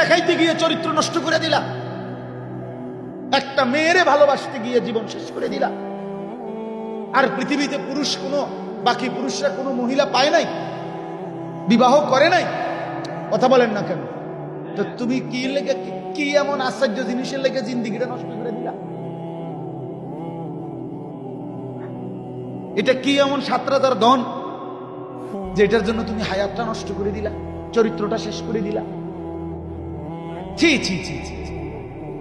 দেখাইতে গিয়ে চরিত্র নষ্ট করে দিলা। একটা মেয়েরে ভালোবাসতে গিয়ে জীবন শেষ করে দিলা। আর পৃথিবীতে পুরুষ কোনো, বাকি পুরুষরা কোনো মহিলা পায় নাই, বিবাহ করে নাই। কথা বলেন না কেন? তো তুমি কি লেগে, কি এমন আশ্চর্য জিনিসের লেগে জিন্দিগিটা নষ্ট করে দিলা? এটা কি এমন সাতরাদার ধন, যেটার জন্য তুমি হায়াতটা নষ্ট করে দিলা, চরিত্রটা শেষ করে দিলা? ছি ছি ছি ছি।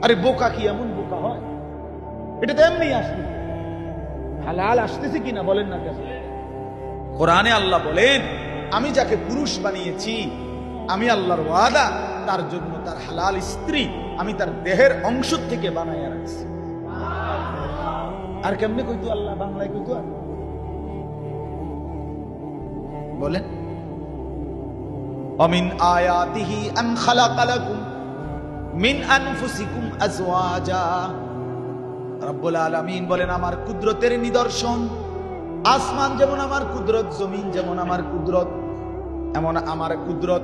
আরে বোকা কি এমন বোকা হয়? এটা তো এমনি আসবে। হালাল আসতেছে কিনা বলেন না কেন? কোরআনে আল্লাহ বলেন, আমি যাকে পুরুষ বানিয়েছি, আমি আল্লাহর ওয়াদা, তার জন্য তার হালাল স্ত্রী আমি তার দেহের অংশ থেকে বানাইয়া রাখছি। আর কেমনে কইতো আল্লাহ, বাংলায় কইতো আর? বলেন। অমিন আয়াতিহি আন খালাকা লাকুম। মিন আনফুসিকুম আজওয়াজা। রব্বুল আলামিন বলেন, আমার কুদরতের নিদর্শন। আসমান যেমন আমার কুদরত, জমিন যেমন আমার কুদরত, এমন আমার কুদরত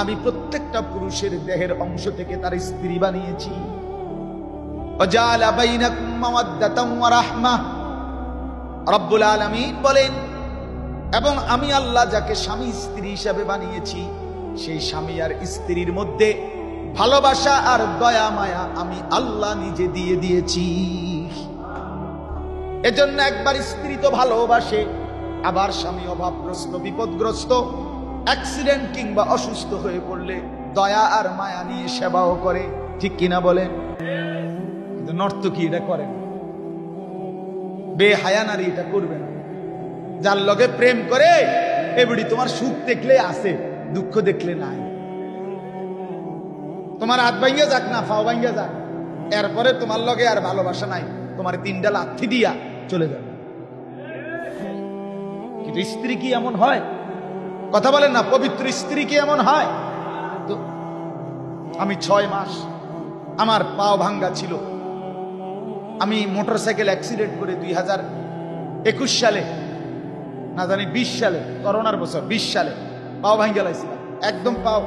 আমি প্রত্যেকটা পুরুষের দেহের অংশ থেকে তার স্ত্রী বানিয়েছি। রব্বুল আলামিন বলেন, এবং আমি আল্লাহ যাকে স্বামী স্ত্রী হিসাবে বানিয়েছি, সেই স্বামী আর স্ত্রীর মধ্যে ভালোবাসা আর দয়া মায়া আমি আল্লাহ নিজে দিয়ে দিয়েছি। এজন্য একবার স্ত্রী তো ভালোবাসে, আবার স্বামী অভাবগ্রস্ত, বিপদগ্রস্ত অ্যাক্সিডেন্ট কিংবা অসুস্থ হয়ে পড়লে দয়া আর মায়া নিয়ে সেবাও করে, ঠিক কিনা বলেন? কিন্তু নর্তকী এটা করেন? বেহায়া নারী এটা করবে না। যার লগে প্রেম করে এবড়ি তোমার সুখ দেখলে আসে দুঃখ দেখলে নাই। তোমার হাত ভাঙ্গে যাক না ফাও ভাঙ্গে যাক। এরপরে তোমার লগে আর ভালোবাসা নাই। তোমার তিনটা লাথি দিয়া চলে যাবে। স্ত্রী কি এমন হয়? কথা বলেন না, পবিত্র স্ত্রী কি এমন হয়? তো আমি ছয় মাস আমার পাও ভাঙ্গা ছিল। আমি মোটর সাইকেল অ্যাক্সিডেন্ট করে দুই হাজার একুশ সালে, না জানি বিশ সালে, করোনার বছর, বিশ সালে পাও ভাঙ্গে লাইছিলাম। একদম পাও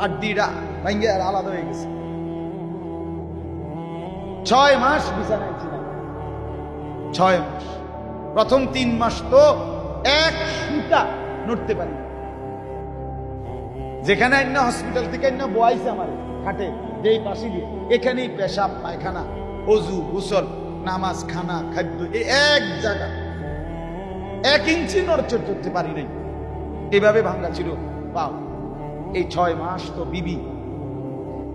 হাড্ডিটা ভাঙ্গে আর আলাদা হয়ে গেছে ছয় মাস বিছানায় ছিলাম ছয় মাস প্রথম তিন মাস তো এক সুতা নড়তে পারি। যেখানে অন্য হসপিটাল থেকে অন্য বয়াইছে আমার খাটে, যেই পাশে দিয়ে এখানেই পেশাব, পায়খানা, অজু, গোসল, নামাজ, খানা, খাদ্য, এই এক জায়গা। এক ইঞ্চি নড়চড় করতে পারি নাই। এভাবে ভাঙ্গা ছিল পাও এই ছয় মাস তো বিবি।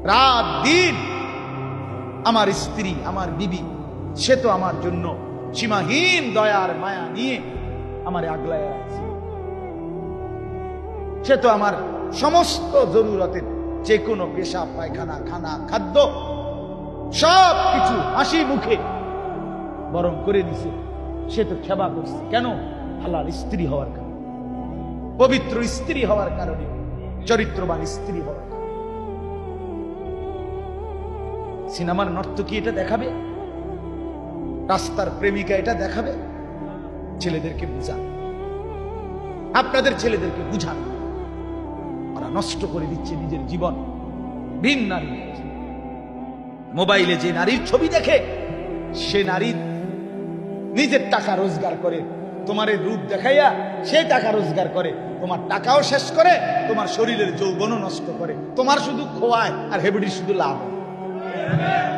রাত, দিন। আমার স্ত্রী, আমার বিবি, সে তো আমার জন্য সীমাহীন দয়ার মায়া নিয়ে আমার আগলায় রাখছে সে তো আমার সমস্ত জরুরতের যে কোনো পেশা, পায়খানা, খানা, খাদ্য সব কিছু হাসি মুখে বরং করে দিছে। সে তো সেবা করছে। কেন? হালাল স্ত্রী হওয়ার কারণে। পবিত্র স্ত্রী হওয়ার কারণে, চরিত্রবান স্ত্রী হওয়ার কারণে। সিনেমার নর্তকী এটা দেখাবে? রাস্তার প্রেমিকা এটা দেখাবে? ছেলেদেরকে বুঝান। আপনাদের ছেলেদেরকে বুঝান। ওরা নষ্ট করে দিচ্ছে নিজের জীবন। ভিন নারী। মোবাইলে যে নারীর ছবি দেখে, সে নারী নিজের টাকা রোজগার করে। তোমার রূপ দেখাইয়া সে টাকা রোজগার করে। তোমার টাকাও শেষ করে, তোমার শরীরের যৌবনও নষ্ট করে। তোমার শুধু খোয়ায় আর হেবড়ি শুধু লাভ। হয়।